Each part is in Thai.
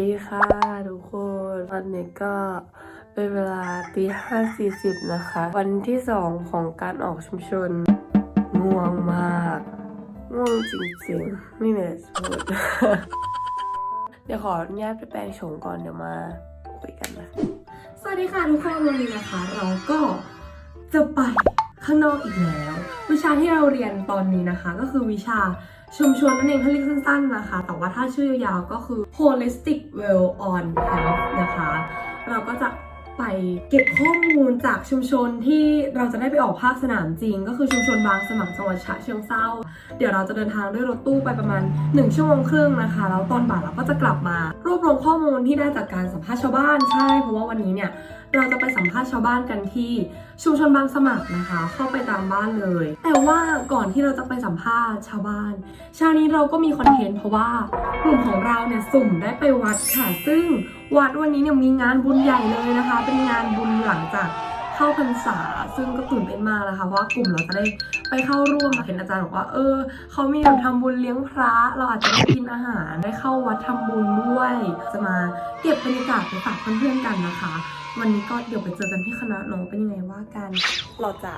ดีค่ะทุกคนวันนี้ก็เป็นเวลาตีห้าสี่สิบนะคะ วันที่สองของการออกชุมชน ง่วงมาก ง่วงจริงๆ ไม่มีอะไรจะพูดเดี๋ยวขออนุญาตไปแปลงโฉมก่อนเดี๋ยวมาคุยกันนะสวัสดีค่ะทุกคนวันนี้นะคะ เราก็จะไปข้างนอกอีกแล้ว วิชาที่เราเรียนตอนนี้นะคะ ก็คือวิชา ชุมชนนั่นเองถ้าเรียกสั้นๆนะคะ แต่ว่าถ้าชื่อยาวๆก็คือ holistic well on health นะคะ เราก็จะไปเก็บข้อมูลจากชุมชนที่เราจะได้ไปออกภาคสนามจริง ก็คือชุมชนบางสมัครจังหวัดฉะเชิงเซาเดี๋ยวเราจะเดินทางด้วยรถตู้ไปประมาณ 1 ชั่วโมงครึ่งนะคะ แล้วตอนบ่ายเราก็จะกลับมา รวบรวมข้อมูลที่ได้จากการสัมภาษณ์ชาวบ้านใช่ เพราะว่าวันนี้เนี่ย เราจะไปสัมภาษณ์ชาวบ้านกันที่ชุมชนบางสมัครนะคะ เข้าไปตามบ้านเลย แต่ว่าก่อนที่เราจะไปสัมภาษณ์ชาวบ้านเช้านี้เราก็มีคอนเทนต์เพราะว่ากลุ่มของเราเนี่ยสุ่มได้ไปวัดค่ะ ซึ่งวัดวันนี้เนี่ยมีงานบุญใหญ่เลยนะคะ เป็นงานบุญหลังจากเข้าพรรษาซึ่งก็ตื่นเต้นมากนะคะเพราะว่ากลุ่มเราจะได้ไปเข้าร่วมเห็นอาจารย์บอกว่า เออเขามีแบบทำบุญเลี้ยงพระเราอาจจะได้กินอาหารได้เข้าวัดทำบุญด้วย จะมาเก็บบรรยากาศไปฝากเพื่อนๆกันนะคะ วันนี้ก็เดี๋ยวไปเจอกันที่คณะน้องเป็นยังไงว่ากัน เราจะ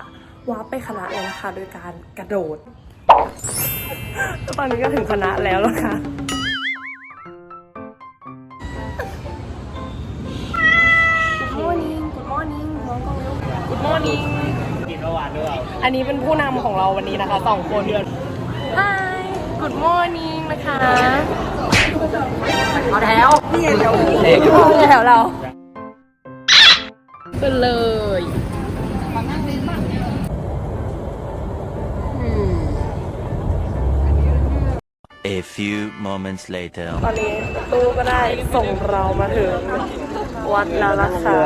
ว้าร์ปไปคณะเลยนะคะโดยการกระโดด ตอนนี้ก็ถึงคณะแล้วแล้วค่ะ Good morning Good morning น้องกองเร็ว Good morning กินเมื่อวานด้วยอันนี้เป็นผู้นำของเราวันนี้นะคะสองคน Hi Good morning นะคะเอาแถวนี่แถวนี่แถวเราขึ้นเลยอืม A few moments later. ตอนนี้ตู้ก็ได้ส่งเรามาถึงวัดแล้วนะคะ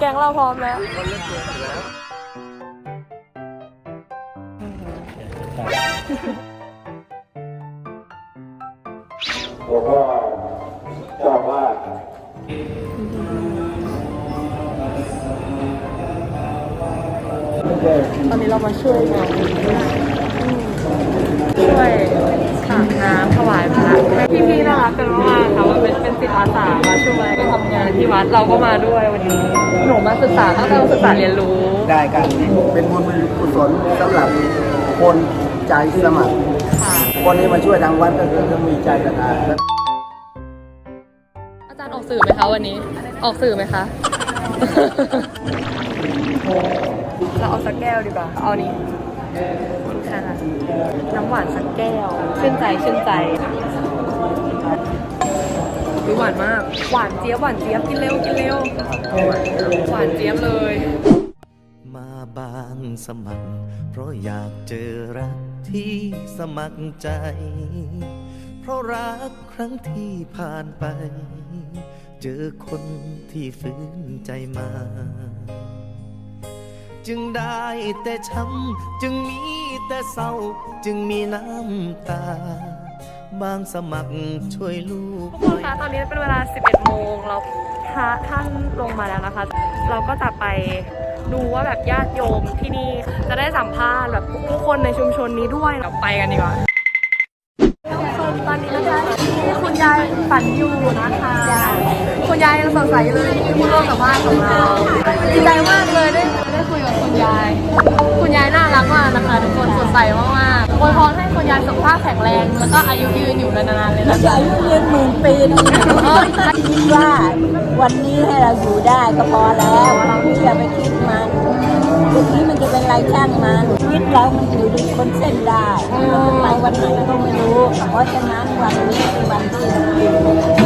แกงเราพร้อมแล้ว หลวงพ่อเจ้าว่าด ตอนนี้เรามาช่วยงานช่วยสาดน้ำถวายพระพี่ๆน่ารักกันมากๆค่ะมันเป็นเป็นจิตอาสามาช่วยทำงานที่วัดเราก็มาด้วยวันนี้ หนูมาศึกษาตั้งแต่ศึกษาเรียนรู้ ได้กันเป็นบุญเป็นกุศลสำหรับคนใจสมัครค่ะคนนี้มาช่วยทางวัดก็คือจะมีใจศรัทธาอาจารย์ออกสื่อไหมคะวันนี้ ออกสื่อไหมคะ เราเอาสักแก้วดีกว่า เอานี้ค่ะน้ำหวานสักแก้ว ชื่นใจชื่นใจดูหวานมาก หวานเจี๊ยบหวานเจี๊ยบกินเร็วกินเร็ว หวานเจี๊ยบเลย มาบางสมัคร เพราะอยากเจอรักที่สมัครใจ เพราะรักครั้งที่ผ่านไป เจอคนที่ฟื้นใจมา จึงได้แต่ช้ำจึงมีแต่เศร้า จึงมีน้ำตา บางสมัครช่วยลูกทุกคนคะตอนนี้เป็นเวลา 11 โมงเราพระท่านลงมาแล้วนะคะ เราก็จะไปดูว่าแบบญาติโยมที่นี่จะได้สัมภาษณ์แบบทุกคนในชุมชนนี้ด้วยเราไปกันดีกว่าทุกคนตอนนี้นะคะที่คุณยายฝันอยู่นะคะ คุณยายยังสดใสอยู่เลยที่ผู้ร่วมสัมภาษณ์ของเราดีใจมากเลยได้ ยายน่ารักมากนะคะทุกคนสดใสมากๆอวยพรให้คุณยายสุขภาพแข็งแรง แล้วก็อายุยืนอยู่นานๆเลยนะคะอายุยืนหมื่นปีนะคิดว่าวันนี้ให้เราอยู่ได้ก็พอแล้วเราอย่าไปคิดมันพรุ่งนี้มันจะเป็นไรช่างมันชีวิตเรามันอยู่ในบนเส้นได้เราจะไปวันไหนก็ไม่รู้เพราะฉะนั้นวันนี้เป็นวันที่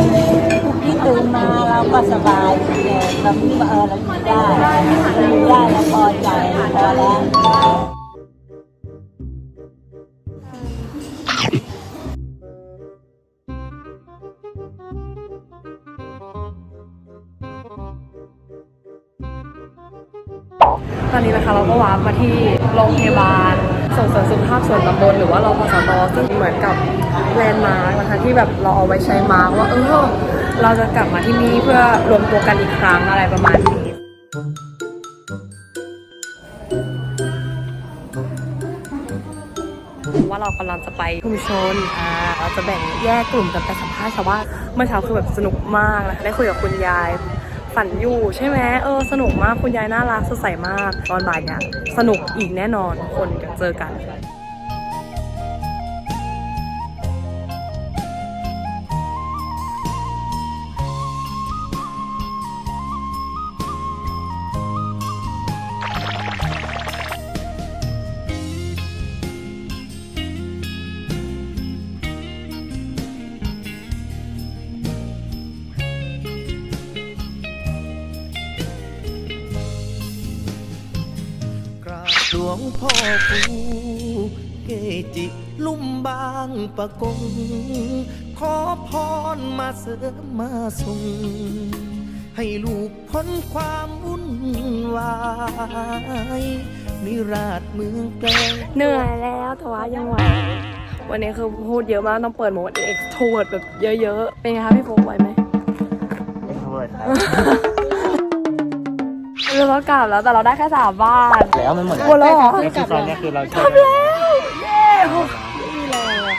ตื่นมาเราก็สบายเนี่ยเราคิดว่าเออเราอยู่ได้อยู่ได้เราพอใจพอแล้วตอนนี้นะคะเราก็วาร์ปมาที่โรงพยาบาล ส่งเสริมสุขภาพส่วนตำบลหรือว่ารพสตซึ่งเหมือนกับแลนด์มาร์กนะคะที่แบบเราเอาไว้ใช้มาร์กว่าเออเราจะกลับมาที่นี่เพื่อรวมตัวกันอีกครั้งอะไรประมาณนี้ว่าเรากำลังจะไปชุมชน อ่า เราจะแบ่งแยกกลุ่มกันไปสัมภาษณ์ชาวบ้านเมื่อเช้าคือแบบสนุกมากนะ ได้คุยกับคุณยาย ฝันอยู่ใช่ไหมเออสนุกมากคุณยายน่ารักสดใสมาก ตอนบ่ายเนี่ยสนุกอีกแน่นอนคนเดี๋ยวเจอกัน บหลวงพ่อครูเกจิลุ่มบางประกง ขอพรมาเสริมมาส่ง ให้ลูกพ้นความวุ่นวายนิราชเมืองแกลงเหนื่อยแล้วแต่ว่ายังไหววันนี้คือพูดเยอะมากต้องเปิดโหมดเอ็กโทดแบบเยอะๆ เป็นไงคะพี่โฟกไหวไหมเราก็กลับแล้วแต่เราได้แค่สามบ้านแล้วมันหมดหมดแล้วเหรอคือตอนเนี้ยคือเราทำแล้วเย้โอ้ไม่มีแรงเลย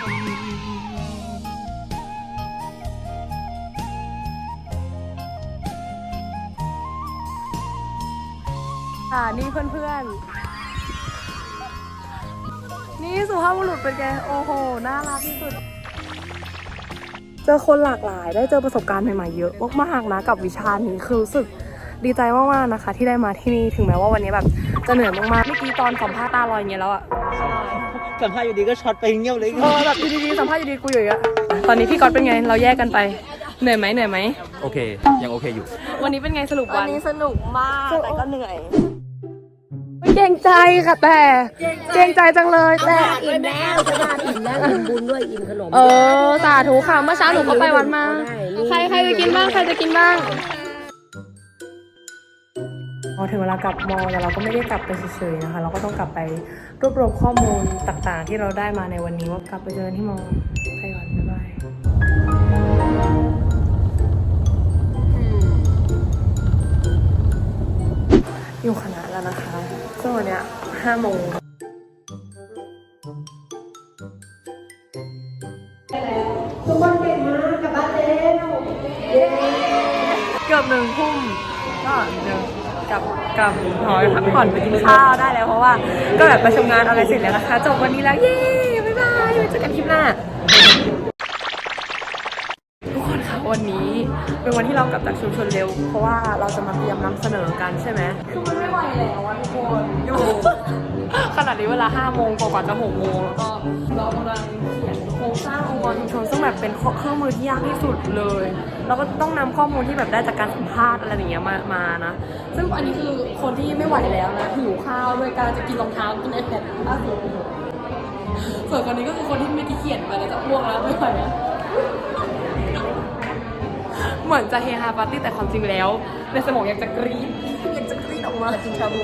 อ่านี่เพื่อนๆ นี่สุภาพบุรุษเป็นไงโอ้โห น่ารักที่สุด เจอคนหลากหลาย ได้เจอประสบการณ์ใหม่ๆเยอะมากๆนะกับวิชานี้คือรู้สึก ดีใจมากๆนะคะ ที่ได้มาที่นี่ถึงแม้ว่าวันนี้แบบจะเหนื่อยมากๆเมื่อกี้ตอนสัมภาษณ์ตาลอยอย่างเงี้ยแล้วอะสัมภาษณ์อยู่ดีก็ช็อตไปเงี้ยวเลยเออแบบอยู่ดีๆสัมภาษณ์อยู่ดีกูอยู่อย่างเงี้ยตอนนี้พี่ก๊อตเป็นไงเราแยกกันไปเหนื่อยไหมเหนื่อยไหมโอเค ยังโอเคอยู่ วันนี้เป็นไงสรุปวัวันนนี้สนุกมาก แต่ก็เหนื่อยเกรงใจค่ะแต่เกรงใจจังเลยแต่อิ่มแล้วจะมาอิ่มแล้วอิ่มบุญด้วยอิ่มขนมเออสาธุค่ะเมื่อเช้าหนูก็ไปวัดมา ใครใครจะกินบ้างใครจะกินบ้าง พอถึงเวลากลับมอแต่เราก็ไม่ได้กลับไปเฉยๆนะคะ เราก็ต้องกลับไปรวบรวมข้อมูลต่างๆ ที่เราได้มาในวันนี้ว่ากลับไปเจอกันที่มอไปก่อนบ๊ายบายอยู่คณะแล้วนะคะซึ่งวันเนี้ยห้าโมงเกือบหนึ่งทุ่มก็เดี๋ยว กลับกลับหอพักผ่อนไปกินข้าวได้แล้วเพราะว่าก็แบบประชุมงานอะไรเสร็จแล้วนะคะ จบวันนี้แล้วเย้บ๊ายบายไว้เจอกันคลิปหน้าทุกคนคะวันนี้เป็นวันที่เรากลับจากชุมชนเร็ว เพราะว่าเราจะมาเตรียมนำเสนอกันใช่ไหมคือมันไม่ไหวแล้วอะทุกคนอยู่ ขนาดนี้เวลา 5 โมงกว่าจะ 6 โมงแล้วก็เรากำลังเขียนโครงสร้างองค์กรชุมชนซึ่งแบบเป็นเครื่องมือที่ยากที่สุดเลยเราก็ต้องนำข้อมูลที่แบบได้จากการสัมภาษณ์อะไรอย่างเงี้ยมามานะ ซึ่งอันนี้คือคนที่ไม่ไหวแล้วนะหิวข้าวด้วยการจะกินรองเท้ากินไอแพดล่าสุดส่วนคนนี้ก็คือคนที่ไม่ได้เขียนไปแล้วจะอ้วกแล้วไม่ไหวแล้วเหมือนจะเฮฮาปาร์ตี้แต่ความจริงแล้ว ในสมองอยากจะกรี๊ดอยากจะกรี๊ดออกมาจริงชาบู